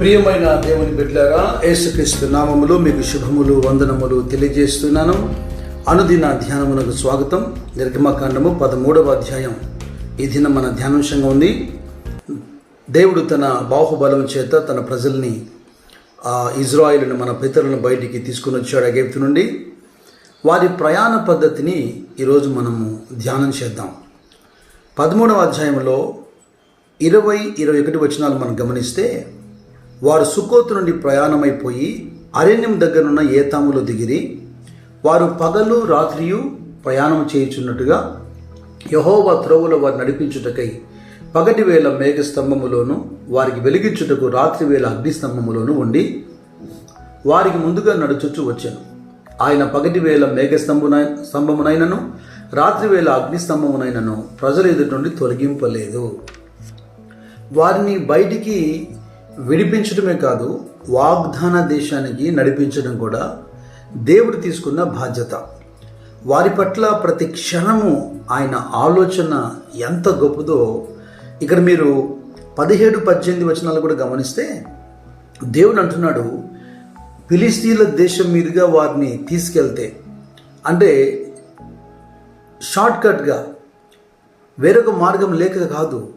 ప్రియమైన దేవుని బిడ్డారా యేసుక్రీస్తు నామములో మీకు శుభములు వందనములు తెలియజేస్తున్నాను. అనుదిన ధ్యానమునకు స్వాగతం. నిర్గమకాండము పదమూడవ అధ్యాయం. ఈ దినం మన ధ్యానాంశంగా ఉంది. దేవుడు తన బాహుబలం చేత తన ప్రజల్ని ఇజ్రాయిల్ని మన పితరులను బయటికి తీసుకుని వచ్చాడు ఎగిప్తు నుండి. వారి ప్రయాణ పద్ధతిని ఈరోజు మనము ధ్యానం చేద్దాం. పదమూడవ అధ్యాయంలో ఇరవై ఇరవై ఒకటి వచనాలు మనం గమనిస్తే వారు సుకోతు నుండి ప్రయాణమైపోయి అరణ్యం దగ్గరున్న ఏతాములో దిగిరి. వారు పగలు రాత్రియు ప్రయాణం చేయుచున్నట్టుగా యహోవా త్రోవుల వారు నడిపించుటకై పగటి వేళ మేఘస్తంభములోను వారికి వెలిగించుటకు రాత్రి వేళ అగ్నిస్తంభములోను ఉండి వారికి ముందుగా నడుచుచు వచ్చాను. ఆయన పగటి వేళ మేఘస్తంభున స్తంభమునైనను రాత్రి వేళ అగ్నిస్తంభమునైనను ప్రజల ఎదుటి నుండి తొలగింపలేదు. వారిని బయటికి విడిపించడమే కాదు వాగ్దాన దేశానికి నడిపించడం కూడా దేవుడు తీసుకున్న బాధ్యత. వారి పట్ల ప్రతి క్షణము ఆయన ఆలోచన ఎంత గొప్పదో ఇక్కడ మీరు పదిహేడు పద్దెనిమిది వచనాలు కూడా గమనిస్తే దేవుడు అంటున్నాడు ఫిలిస్తీన్ల దేశం మీదుగా వారిని తీసుకెళ్తే అంటే షార్ట్కట్గా వేరొక మార్గం లేక కాదు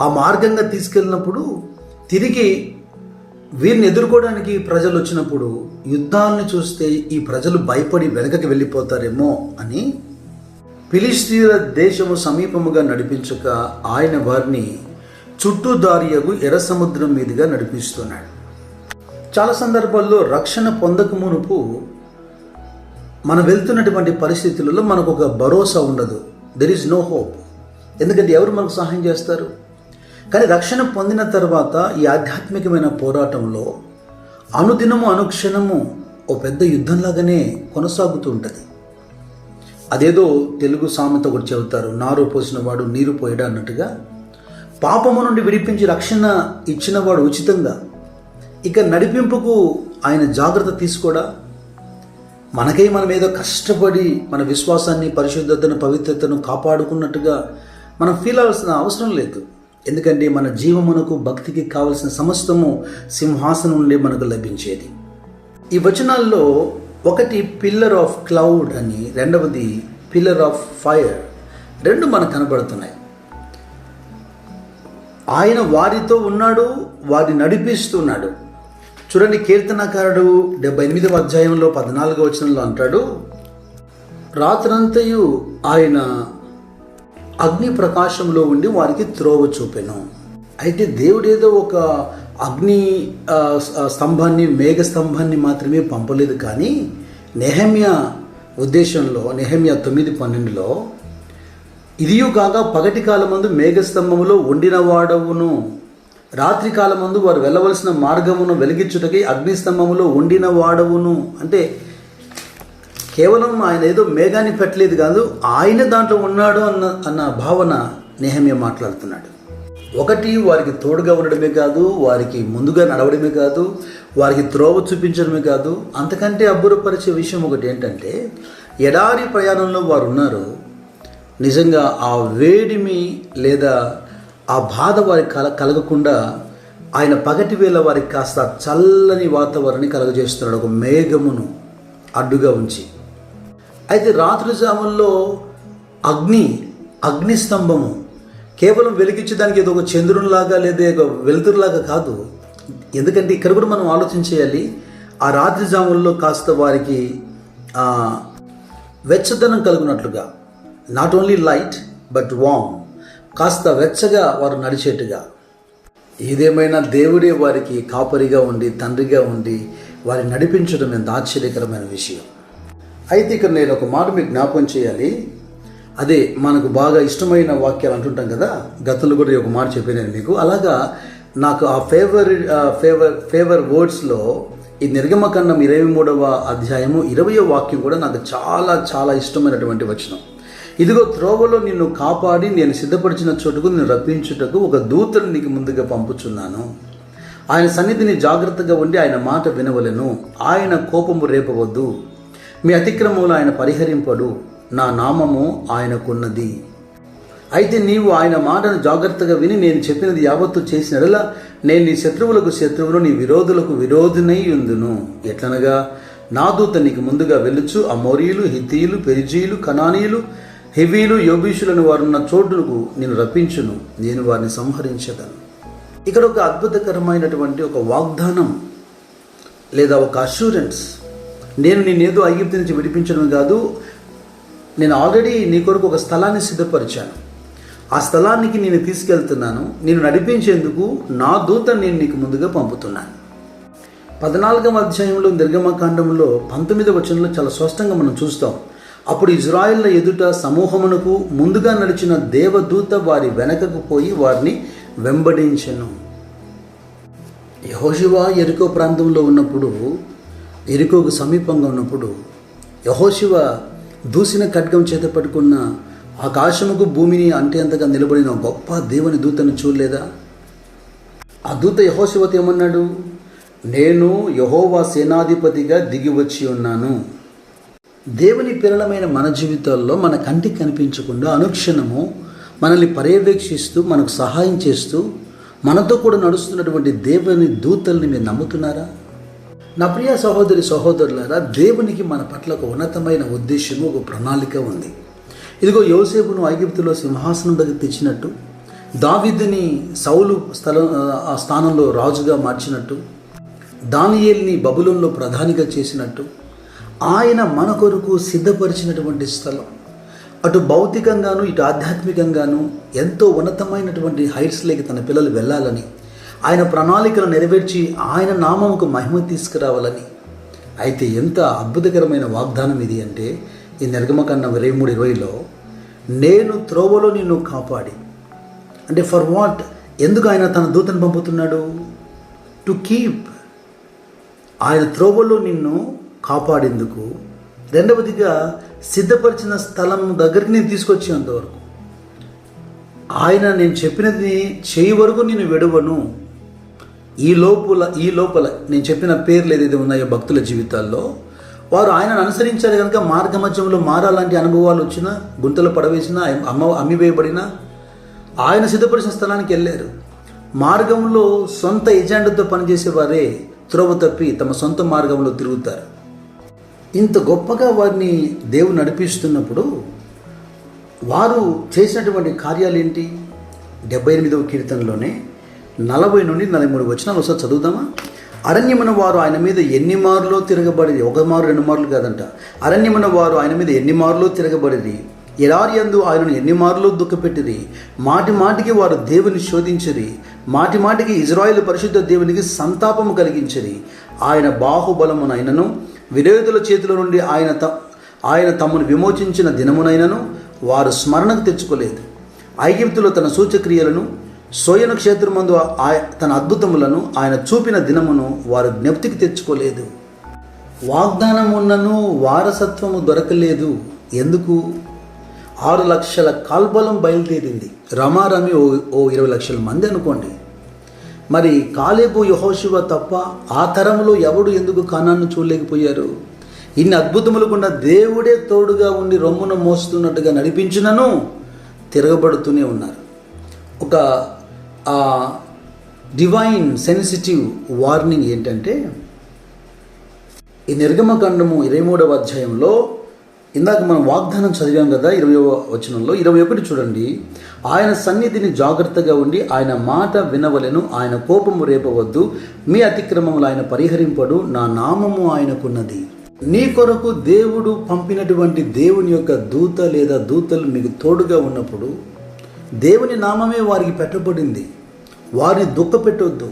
ఆ మార్గంగా తీసుకెళ్ళినప్పుడు తిరిగి వీరిని ఎదుర్కోవడానికి ప్రజలు వచ్చినప్పుడు యుద్ధాలను చూస్తే ఈ ప్రజలు భయపడి వెనకకి వెళ్ళిపోతారేమో అని ఫిలిస్తీన్ల దేశము సమీపముగా నడిపించక ఆయన వారిని చుట్టూ దారియగు ఎర్ర సముద్రం మీదుగా నడిపిస్తున్నాడు. చాలా సందర్భాల్లో రక్షణ పొందక మునుపు మనం వెళ్తున్నటువంటి పరిస్థితులలో మనకు ఒక భరోసా ఉండదు. దెర్ ఈజ్ నో హోప్ ఎందుకంటే ఎవరు మనకు సహాయం చేస్తారు? కానీ రక్షణ పొందిన తర్వాత ఈ ఆధ్యాత్మికమైన పోరాటంలో అనుదినము అనుక్షణము ఓ పెద్ద యుద్ధంలాగానే కొనసాగుతూ ఉంటుంది. అదేదో తెలుగు సామెత ఒకటి చెబుతారు నారు పోసిన వాడు నీరు పోయడా అన్నట్టుగా. పాపము నుండి విడిపించి రక్షణ ఇచ్చినవాడు ఉచితంగా. ఇక నడిపింపుకు ఆయన జాగ్రత్త తీసుకోడా? మనకై మనం ఏదో కష్టపడి మన విశ్వాసాన్ని పరిశుద్ధతను పవిత్రతను కాపాడుకున్నట్టుగా మనం ఫీల్ అవ్వాల్సిన అవసరం లేదు. ఎందుకంటే మన జీవమునకు భక్తికి కావలసిన సమస్తము సింహాసనం నుండి మనకు లభించేది. ఈ వచనాల్లో ఒకటి పిల్లర్ ఆఫ్ క్లౌడ్ అని రెండవది పిల్లర్ ఆఫ్ ఫైర్ రెండు మనకు కనబడుతున్నాయి. ఆయన వారితో ఉన్నాడు వారిని నడిపిస్తున్నాడు. చూడండి కీర్తనకారుడు డెబ్బై ఎనిమిదవ అధ్యాయంలో పద్నాలుగో వచనంలో అంటాడు రాత్రంతయు ఆయన అగ్ని ప్రకాశంలో ఉండి వారికి త్రోవ చూపెను. అయితే దేవుడు ఏదో ఒక అగ్ని స్తంభాన్ని మేఘ స్తంభాన్ని మాత్రమే పంపలేదు కానీ నెహమ్య ఉద్దేశంలో నెహమ్య తొమ్మిది పన్నెండులో ఇదియు కాక పగటి కాలమందు మేఘస్తంభములో వండిన వాడవును రాత్రి కాలమందు వారు వెళ్ళవలసిన మార్గమును వెలిగించుటకి అగ్నిస్తంభములో వండిన వాడవును అంటే కేవలం ఆయన ఏదో మేఘాన్ని పెట్టలేదు కాదు ఆయన దాంట్లో ఉన్నాడు అన్న అన్న భావన నేహమ్య మాట్లాడుతున్నాడు. ఒకటి వారికి తోడుగా ఉండడమే కాదు వారికి ముందుగా నడవడమే కాదు వారికి త్రోవ చూపించడమే కాదు. అంతకంటే అబ్బురపరిచే విషయం ఒకటి ఏంటంటే ఎడారి ప్రయాణంలో వారు ఉన్నారు నిజంగా ఆ వేడిమి లేదా ఆ బాధ వారికి కల కలగకుండా ఆయన పగటి వేళ వారికి కాస్త చల్లని వాతావరణాన్ని కలగజేస్తున్నాడు. ఒక మేఘమును అడ్డుగా ఉంచి. అయితే రాత్రి జాముల్లో అగ్ని అగ్నిస్తంభము కేవలం వెలిగించడానికి ఏదో ఒక చంద్రునిలాగా లేదా ఒక వెలుతురులాగా కాదు. ఎందుకంటే ఇక్కడ కూడా మనం ఆలోచించేయాలి ఆ రాత్రి జాముల్లో కాస్త వారికి వెచ్చదనం కలుగునట్లుగా. Not only light but warm కాస్త వెచ్చగా వారు నడిచేట్టుగా. ఏదేమైనా దేవుడే వారికి కాపరిగా ఉండి తండ్రిగా ఉండి వారిని నడిపించడం ఎంత ఆశ్చర్యకరమైన విషయం. అయితే ఇక్కడ నేను ఒక మాట మీకు జ్ఞాపకం చేయాలి. అదే మనకు బాగా ఇష్టమైన వాక్యాలు అంటుంటాం కదా గతంలో కూడా ఒక మాట చెప్పాను మీకు. అలాగా నాకు ఆ ఫేవర్ ఫేవర్ ఫేవర్ వర్డ్స్లో ఈ నిర్గమకన్నం ఇరవై మూడవ అధ్యాయము ఇరవయో వాక్యం కూడా నాకు చాలా చాలా ఇష్టమైనటువంటి వచనం. ఇదిగో త్రోవలో నిన్ను కాపాడి నేను సిద్ధపరిచిన చోటుకు నేను రప్పించుటకు ఒక దూతను నీకు ముందుగా పంపుచున్నాను. ఆయన సన్నిధిని జాగ్రత్తగా ఉండి ఆయన మాట వినవలను. ఆయన కోపము రేపవద్దు. మీ అతిక్రమములు ఆయన పరిహరింపడు. నా నామము ఆయనకున్నది. అయితే నీవు ఆయన మాటను జాగ్రత్తగా విని నేను చెప్పినది యావత్తు చేసినడలా నేను నీ శత్రువులకు శత్రువును నీ విరోధులకు విరోధినై ఉందును. ఎట్లనగా నా దూత నీకు ముందుగా వెళ్ళుచు అమోరీయులు హితీయులు పెరిజీయులు కనానీయులు హెవీలు యోబీషులను వారున్న చోటుకు నేను రప్పించును. నేను వారిని సంహరించగలను. ఇక్కడ ఒక అద్భుతకరమైనటువంటి ఒక వాగ్దానం లేదా ఒక అష్యూరెన్స్ నేను నేనేదో ఐగిప్తు నుంచి విడిపించడం కాదు నేను ఆల్రెడీ నీ కొరకు ఒక స్థలాన్ని సిద్ధపరిచాను. ఆ స్థలానికి నేను తీసుకెళ్తున్నాను నేను నడిపించేందుకు నా దూత నేను నీకు ముందుగా పంపుతున్నాను. పద్నాలుగవ అధ్యాయంలో నిర్గమకాండంలో పంతొమ్మిదవ వచనంలో చాలా స్పష్టంగా మనం చూస్తాం. అప్పుడు ఇజ్రాయిల్ల ఎదుట సమూహమునకు ముందుగా నడిచిన దేవదూత వారి వెనకకు పోయి వారిని వెంబడించను. యహోశివ ఎరుకో ప్రాంతంలో ఉన్నప్పుడు ఎరుకోకు సమీపంగా ఉన్నప్పుడు యహోశివ దూసిన ఖడ్గం చేత పట్టుకున్న ఆకాశముకు భూమిని అంటే అంతగా నిలబడిన గొప్ప దేవుని దూతను చూడలేదా? ఆ దూత యహోశివత ఏమన్నాడు? నేను యహోవా సేనాధిపతిగా దిగి వచ్చి ఉన్నాను. దేవుని పిల్లలమైన మన జీవితాల్లో మన కంటికి కనిపించకుండా అనుక్షణము మనల్ని పర్యవేక్షిస్తూ మనకు సహాయం చేస్తూ మనతో కూడా నడుస్తున్నటువంటి దేవుని దూతల్ని మీరు నమ్ముతున్నారా? నా ప్రియ సహోదరి సహోదరులారా దేవునికి మన పట్ల ఒక ఉన్నతమైన ఉద్దేశము ఒక ప్రణాళిక ఉంది. ఇదిగో యోసేపును ఐగిప్తులో సింహాసనం దగ్గర తెచ్చినట్టు దావిద్ని సౌలు స్థలం ఆ స్థానంలో రాజుగా మార్చినట్టు దానియేల్ని బబులంలో ప్రధానిగా చేసినట్టు ఆయన మన కొరకు సిద్ధపరిచినటువంటి స్థలం. అటు భౌతికంగాను ఇటు ఆధ్యాత్మికంగాను ఎంతో ఉన్నతమైనటువంటి హైట్స్లోకి తన పిల్లలు వెళ్ళాలని ఆయన ప్రణాళికలు నెరవేర్చి ఆయన నామముకు మహిమ తీసుకురావాలని. అయితే ఎంత అద్భుతకరమైన వాగ్దానం ఇది అంటే ఈ నిర్గమకన్న ఇరవై మూడు ఇరవైలో నేను త్రోవలో నిన్ను కాపాడి. అంటే ఫర్ వాట్ ఎందుకు ఆయన తన దూతను పంపుతున్నాడు? టు కీప్ ఆయన త్రోవలో నిన్ను కాపాడేందుకు. రెండవదిగా సిద్ధపరిచిన స్థలం దగ్గరికి నేను తీసుకొచ్చేంతవరకు ఆయన నేను చెప్పినది చేయి వరకు నేను విడవను. ఈ లోపల ఈ లోపల నేను చెప్పిన పేర్లు ఏదైతే ఉన్నాయో భక్తుల జీవితాల్లో వారు ఆయనను అనుసరించారు కనుక మార్గమధ్యంలో మారాలాంటి అనుభవాలు వచ్చినా గుంతలు పడవేసినా అమ్మ అమ్మివేయబడినా ఆయన సిద్ధపరిచిన స్థలానికి వెళ్ళారు. మార్గంలో సొంత ఎజెండాతో పనిచేసే వారే త్రోవ తప్పి తమ సొంత మార్గంలో తిరుగుతారు. ఇంత గొప్పగా వారిని దేవుడు నడిపిస్తున్నప్పుడు వారు చేసినటువంటి కార్యాలు ఏంటి? డెబ్బై ఎనిమిదవ కీర్తనలోనే నలభై నుండి నలభై మూడు వచనాలు ఒకసారి చదువుదామా? అరణ్యమున వారు ఆయన మీద ఎన్ని మార్లో తిరగబడి ఒక మారు రెండు మార్లు కాదంట. అరణ్యమున వారు ఆయన మీద ఎన్ని మార్లో తిరగబడిరి? ఎలారియందు ఆయనను ఎన్ని మార్లు దుఃఖపెట్టిరి? మాటి మాటికి వారు దేవుని శోధించిరి. మాటి మాటికి ఇజ్రాయిల్ పరిశుద్ధ దేవునికి సంతాపము కలిగించిరి. ఆయన బాహుబలమునైనను విరోధుల చేతిలో నుండి ఆయన త ఆయన తమను విమోచించిన దినమునైనను వారు స్మరణకు తెచ్చుకోలేదు. ఐగిప్తులో తన సూచక్రియలను సోయన క్షేత్రమందు ఆయ తన అద్భుతములను ఆయన చూపిన దినమును వారు జ్ఞప్తికి తెచ్చుకోలేదు. వాగ్దానమున్నను వారసత్వము దొరకలేదు. ఎందుకు? ఆరు లక్షల కాల్బలం బయలుదేరింది. రమారమి ఓ ఓ ఇరవై లక్షల మంది అనుకోండి. మరి కాలేబు యహోశివ తప్ప ఆ తరంలో ఎవడు ఎందుకు కానాన్ని చూడలేకపోయారు? ఇన్ని అద్భుతములు కూడా దేవుడే తోడుగా ఉండి రొమ్మును మోస్తున్నట్టుగా నడిపించినను తిరగబడుతూనే ఉన్నారు. ఒక డివైన్ సెన్సిటివ్ వార్నింగ్ ఏంటంటే ఈ నిర్గమకాండము ఇరవై మూడవ అధ్యాయంలో ఇందాక మనం వాగ్దానం చదివాం కదా ఇరవై వచనంలో ఇరవై ఒకటి చూడండి. ఆయన సన్నిధిని జాగ్రత్తగా ఉండి ఆయన మాట వినవలెను ఆయన కోపము రేపవద్దు మీ అతిక్రమములు ఆయన పరిహరింపడు నా నామము ఆయనకున్నది. నీ కొరకు దేవుడు పంపినటువంటి దేవుని యొక్క దూత లేదా దూతలు మీకు తోడుగా ఉన్నప్పుడు దేవుని నామమే వారికి పెట్టబడింది. వారిని దుఃఖపెట్టొద్దు.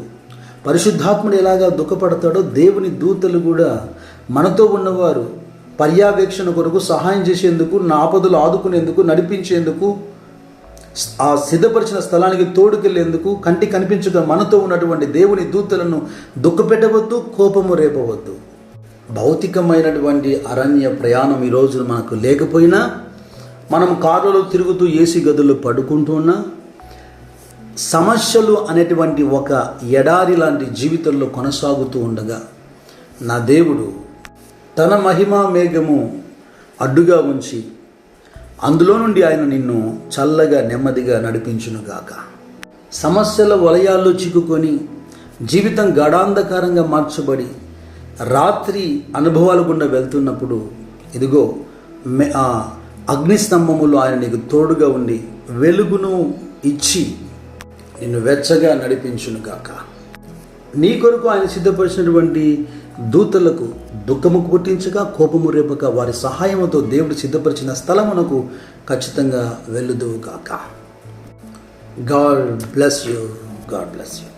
పరిశుద్ధాత్ముడు ఎలాగా దుఃఖపడతాడో దేవుని దూతలు కూడా మనతో ఉన్నవారు పర్యవేక్షణ కొరకు సహాయం చేసేందుకు నాపదులు ఆదుకునేందుకు నడిపించేందుకు ఆ సిద్ధపరిచిన స్థలానికి తోడుకెళ్ళేందుకు కంటి కనిపించగా మనతో ఉన్నటువంటి దేవుని దూతలను దుఃఖపెట్టవద్దు కోపము రేపవద్దు. భౌతికమైనటువంటి అరణ్య ప్రయాణం ఈ మనకు లేకపోయినా మనం కారులో తిరుగుతూ ఏసీ గదుల్లో పడుకుంటున్నా సమస్యలు అనేటువంటి ఒక ఎడారి లాంటి జీవితంలో కొనసాగుతూ ఉండగా నా దేవుడు తన మహిమా మేఘము అడ్డుగా ఉంచి అందులో నుండి ఆయన నిన్ను చల్లగా నెమ్మదిగా నడిపించునుగాక సమస్యల వలయాల్లో చిక్కుకొని జీవితం గడాంధకారంగా మార్చబడి రాత్రి అనుభవాల గుండా వెళ్తున్నప్పుడు ఇదిగో మె- ఆ అగ్నిస్తంభములో ఆయన నీకు తోడుగా ఉండి వెలుగును ఇచ్చి నిన్ను వెచ్చగా నడిపించునుగాక నీ కొరకు ఆయన సిద్ధపరిచినటువంటి దూతలకు దుఃఖము పుట్టించగా కోపము రేపక వారి సహాయంతో దేవుడు సిద్ధపరిచిన స్థలమునకు ఖచ్చితంగా వెళ్ళుదువు కాక God bless you. God bless you.